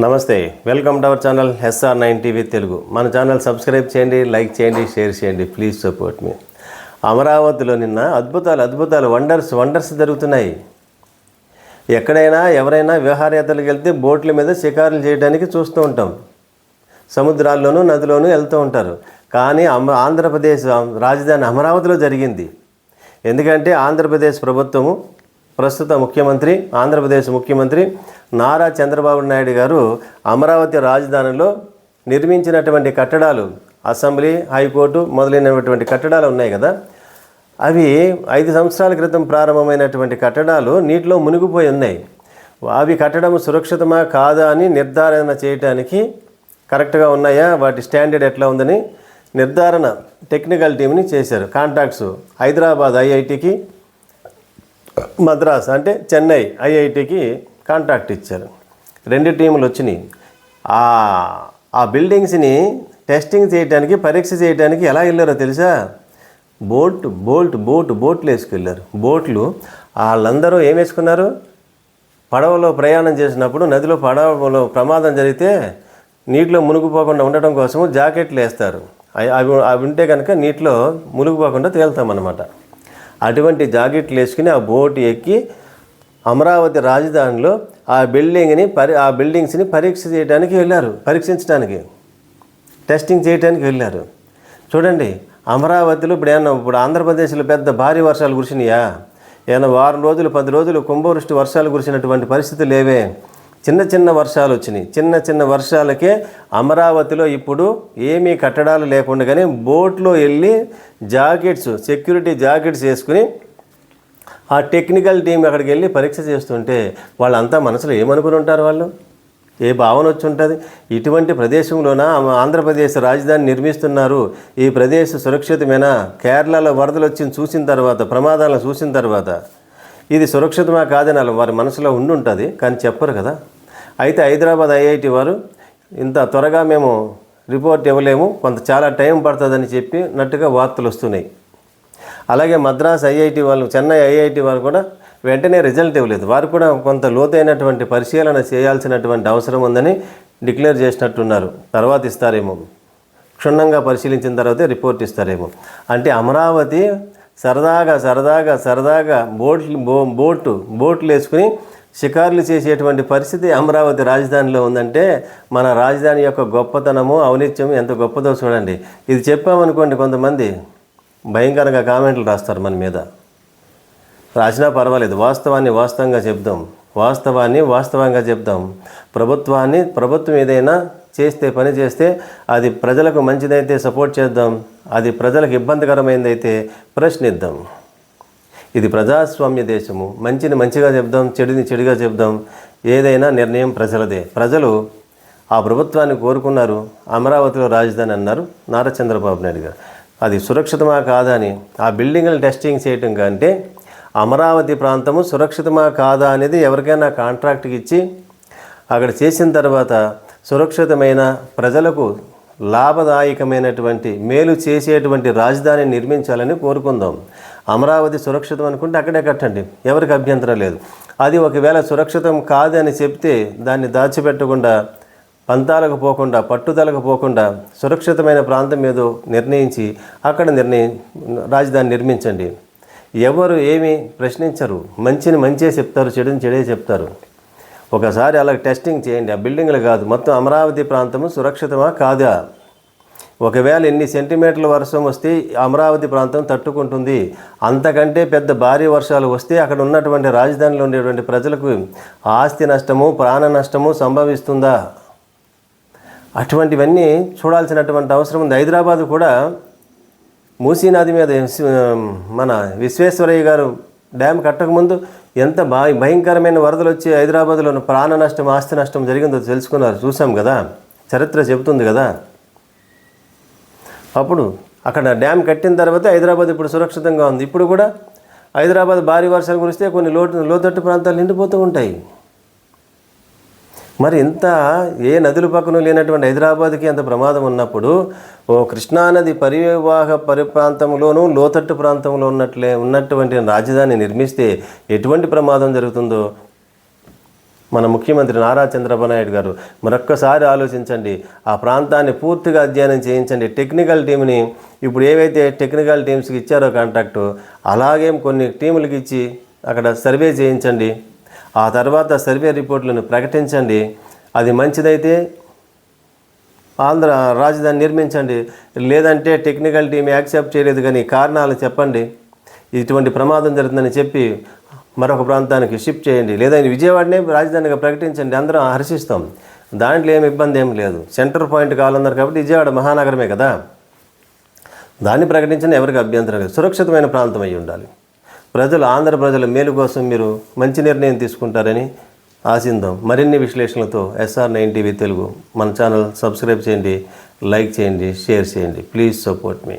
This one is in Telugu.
నమస్తే welcome to our channel SR nine TV Telugu. మన ఛానల్ సబ్స్క్రైబ్ చేయండి లైక్ చేయండి షేర్ చేయండి ప్లీజ్ సపోర్ట్ మీ. అమరావతిలో నిన్న అద్భుతాలు అద్భుతాలు వండర్స్ వండర్స్ జరుగుతున్నాయి. ఎక్కడైనా ఎవరైనా విహారయాత్రలకు వెళ్తే బోట్ల మీద షికారులు చేయడానికి చూస్తూ ఉంటాం. సముద్రాల్లోనూ నదిలోనూ వెళ్తూ ఉంటారు. కానీ అమ ఆంధ్రప్రదేశ్ రాజధాని అమరావతిలో జరిగింది. ఎందుకంటే ఆంధ్రప్రదేశ్ ప్రభుత్వము ప్రస్తుత ముఖ్యమంత్రి ఆంధ్రప్రదేశ్ ముఖ్యమంత్రి నారా చంద్రబాబు నాయుడు గారు అమరావతి రాజధానిలో నిర్మించినటువంటి కట్టడాలు అసెంబ్లీ హైకోర్టు మొదలైనటువంటి కట్టడాలు ఉన్నాయి కదా. అవి ఐదు సంవత్సరాల క్రితం ప్రారంభమైనటువంటి కట్టడాలు నీటిలో మునిగిపోయి ఉన్నాయి. అవి కట్టడం సురక్షితమా కాదా అని నిర్ధారణ చేయడానికి కరెక్ట్గా ఉన్నాయా? వాటి స్టాండర్డ్ ఎట్లా ఉందని నిర్ధారణ టెక్నికల్ టీంని చేశారు. కాంటాక్ట్స్ హైదరాబాద్ ఐఐటికి మద్రాస్ అంటే చెన్నై ఐఐటికి కాంట్రాక్ట్ ఇచ్చారు. రెండు టీములు వచ్చినాయి. ఆ బిల్డింగ్స్ని టెస్టింగ్ చేయడానికి పరీక్ష చేయడానికి ఎలా వెళ్ళారో తెలుసా? బోట్ బోల్ట్ బోట్ బోట్లు వేసుకెళ్ళారు. బోట్లు వాళ్ళందరూ ఏం వేసుకున్నారు? పడవలో ప్రయాణం చేసినప్పుడు నదిలో పడవలో ప్రమాదం జరిగితే నీటిలో మునిగిపోకుండా ఉండటం కోసం జాకెట్లు వేస్తారు. అవి అవి అవి ఉంటే కనుక నీటిలో మునిగిపోకుండా తేలుతామన్నమాట. అటువంటి జాకెట్లు వేసుకుని ఆ బోట్ ఎక్కి అమరావతి రాజధానిలో ఆ బిల్డింగ్ని పరి ఆ బిల్డింగ్స్ని పరీక్ష చేయడానికి వెళ్ళారు పరీక్షించడానికి టెస్టింగ్ చేయడానికి వెళ్ళారు. చూడండి అమరావతిలో ఇప్పుడు ఏమన్నా ఇప్పుడు ఆంధ్రప్రదేశ్లో పెద్ద భారీ వర్షాలు కురిసినాయా? ఏమైనా వారం రోజులు పది రోజులు కుంభవృష్టి వర్షాలు కురిసినటువంటి పరిస్థితులు లేవే. చిన్న చిన్న వర్షాలు వచ్చినాయి. చిన్న చిన్న వర్షాలకే అమరావతిలో ఇప్పుడు ఏమీ కట్టడాలు లేకుండా కానీ బోట్లో వెళ్ళి జాకెట్స్ సెక్యూరిటీ జాకెట్స్ వేసుకుని ఆ టెక్నికల్ టీం అక్కడికి వెళ్ళి పరీక్ష చేస్తుంటే వాళ్ళంతా మనసులో ఏమనుకుని ఉంటారు వాళ్ళు? ఏ భావన వచ్చి ఉంటుంది? ఇటువంటి ప్రదేశంలోన ఆంధ్రప్రదేశ్ రాజధాని నిర్మిస్తున్నారు. ఈ ప్రదేశం సురక్షితమేనా? కేరళలో వరదలు వచ్చి చూసిన తర్వాత ప్రమాదాలను చూసిన తర్వాత. ఇది సురక్షితమా కాదని వారి మనసులో ఉండి ఉంటుంది కానీ చెప్పరు కదా. అయితే హైదరాబాద్ ఐఐటి వారు ఇంత త్వరగా మేము రిపోర్ట్ ఇవ్వలేము కొంత చాలా టైం పడుతుందని చెప్పినట్టుగా వార్తలు వస్తున్నాయి. అలాగే మద్రాస్ ఐఐటి వాళ్ళు చెన్నై ఐఐటి వాళ్ళు కూడా వెంటనే రిజల్ట్ ఇవ్వలేదు. వారు కూడా కొంత లోతైనటువంటి పరిశీలన చేయాల్సినటువంటి అవసరం ఉందని డిక్లేర్ చేసినట్టున్నారు. తర్వాత ఇస్తారేమో. క్షుణ్ణంగా పరిశీలించిన తర్వాతే రిపోర్ట్ ఇస్తారేమో. అంటే అమరావతి సరదాగా సరదాగా సరదాగా బోట్లు బో బోటు బోట్లు వేసుకుని షికార్లు చేసేటువంటి పరిస్థితి అమరావతి రాజధానిలో ఉందంటే మన రాజధాని యొక్క గొప్పతనము ఔనిత్యం ఎంత గొప్పదో చూడండి. ఇది చెప్పామనుకోండి కొంతమంది భయంకరంగా కామెంట్లు రాస్తారు మన మీద. రాసినా పర్వాలేదు. వాస్తవాన్ని వాస్తవంగా చెప్దాం. వాస్తవాన్ని వాస్తవంగా చెప్దాం. ప్రభుత్వాన్ని ప్రభుత్వం ఏదైనా చేస్తే పని చేస్తే అది ప్రజలకు మంచిదైతే సపోర్ట్ చేద్దాం. అది ప్రజలకు ఇబ్బందికరమైనదైతే ప్రశ్నిద్దాం. ఇది ప్రజాస్వామ్య దేశము. మంచిని మంచిగా చెప్దాం చెడుని చెడుగా చెప్దాం. ఏదైనా నిర్ణయం ప్రజలదే. ప్రజలు ఆ ప్రభుత్వాన్ని కోరుకున్నారు. అమరావతిలో రాజధాని అన్నారు నారా చంద్రబాబు నాయుడు గారు. అది సురక్షితమా కాదా అని. ఆ బిల్డింగ్లు టెస్టింగ్ చేయటం కంటే అమరావతి ప్రాంతము సురక్షితమా కాదా అనేది ఎవరికైనా కాంట్రాక్ట్కి ఇచ్చి అక్కడ చేసిన తర్వాత సురక్షితమైన ప్రజలకు లాభదాయకమైనటువంటి మేలు చేసేటువంటి రాజధాని నిర్మించాలని కోరుకుందాం. అమరావతి సురక్షితం అనుకుంటే అక్కడే కట్టండి. ఎవరికి అభ్యంతరం లేదు. అది ఒకవేళ సురక్షితం కాదని చెప్తే దాన్ని దాచిపెట్టకుండా పంతాలకు పోకుండా పట్టుదలకు పోకుండా సురక్షితమైన ప్రాంతం ఏదో నిర్ణయించి అక్కడ నిర్ణయం రాజధాని నిర్మించండి. ఎవరు ఏమి ప్రశ్నించరు. మంచిని మంచే చెప్తారు చెడుని చెడే చెప్తారు. ఒకసారి అలా టెస్టింగ్ చేయండి. ఆ బిల్డింగ్లు కాదు మొత్తం అమరావతి ప్రాంతము సురక్షితమా కాదా? ఒకవేళ ఎన్ని సెంటీమీటర్ల వర్షం వస్తే అమరావతి ప్రాంతం తట్టుకుంటుంది. అంతకంటే పెద్ద భారీ వర్షాలు వస్తే అక్కడ ఉన్నటువంటి రాజధానిలో ఉండేటువంటి ప్రజలకు ఆస్తి నష్టము ప్రాణ నష్టము సంభవిస్తుందా? అటువంటివన్నీ చూడాల్సినటువంటి అవసరం ఉంది. హైదరాబాద్ కూడా మూసీనది మీద మన విశ్వేశ్వరయ్య గారు డ్యామ్ కట్టకముందు ఎంత భా భయంకరమైన వరదలు వచ్చి హైదరాబాద్లో ప్రాణ నష్టం ఆస్తి నష్టం జరిగిందో తెలుసుకున్నారు. చూసాం కదా? చరిత్ర చెబుతుంది కదా? అప్పుడు అక్కడ డ్యామ్ కట్టిన తర్వాత హైదరాబాద్ ఇప్పుడు సురక్షితంగా ఉంది. ఇప్పుడు కూడా హైదరాబాద్ భారీ వర్షాలు కురిస్తే కొన్ని లోటు లోతట్టు ప్రాంతాలు నిండిపోతూ ఉంటాయి. మరి ఇంత ఏ నదుల పక్కన లేనటువంటి హైదరాబాద్కి అంత ప్రమాదం ఉన్నప్పుడు ఓ కృష్ణానది పరివాహ పరి ప్రాంతంలోనూ లోతట్టు ప్రాంతంలో ఉన్నట్లే ఉన్నటువంటి రాజధాని నిర్మిస్తే ఎటువంటి ప్రమాదం జరుగుతుందో? మన ముఖ్యమంత్రి నారా చంద్రబాబు నాయుడు గారు మరొక్కసారి ఆలోచించండి. ఆ ప్రాంతాన్ని పూర్తిగా అధ్యయనం చేయించండి. టెక్నికల్ టీంని ఇప్పుడు ఏవైతే టెక్నికల్ టీమ్స్కి ఇచ్చారో కాంట్రాక్టు అలాగే కొన్ని టీములకి ఇచ్చి అక్కడ సర్వే చేయించండి. ఆ తర్వాత సర్వే రిపోర్ట్లను ప్రకటించండి. అది మంచిదైతే ఆంధ్ర రాజధాని నిర్మించండి. లేదంటే టెక్నికల్ టీం యాక్సెప్ట్ చేయలేదు కానీ కారణాలు చెప్పండి. ఇటువంటి ప్రమాదం జరుగుతుందని చెప్పి మరొక ప్రాంతానికి షిఫ్ట్ చేయండి. లేదా విజయవాడనే రాజధానిగా ప్రకటించండి. అందరం హర్షిస్తాం. దాంట్లో ఏమి ఇబ్బంది ఏం లేదు. సెంటర్ పాయింట్ కావాలన్నారు కాబట్టి విజయవాడ మహానగరమే కదా. దాన్ని ప్రకటించిన ఎవరికి అభ్యంతరం లేదు. సురక్షితమైన ప్రాంతం అయి ఉండాలి. ప్రజలు ఆంధ్ర ప్రజల మేలు కోసం మీరు మంచి నిర్ణయం తీసుకుంటారని ఆశిందాం. మరిన్ని విశ్లేషణలతో ఎస్ఆర్ నైన్ టీవీ తెలుగు మన ఛానల్ సబ్స్క్రైబ్ చేయండి లైక్ చేయండి షేర్ చేయండి. Please support me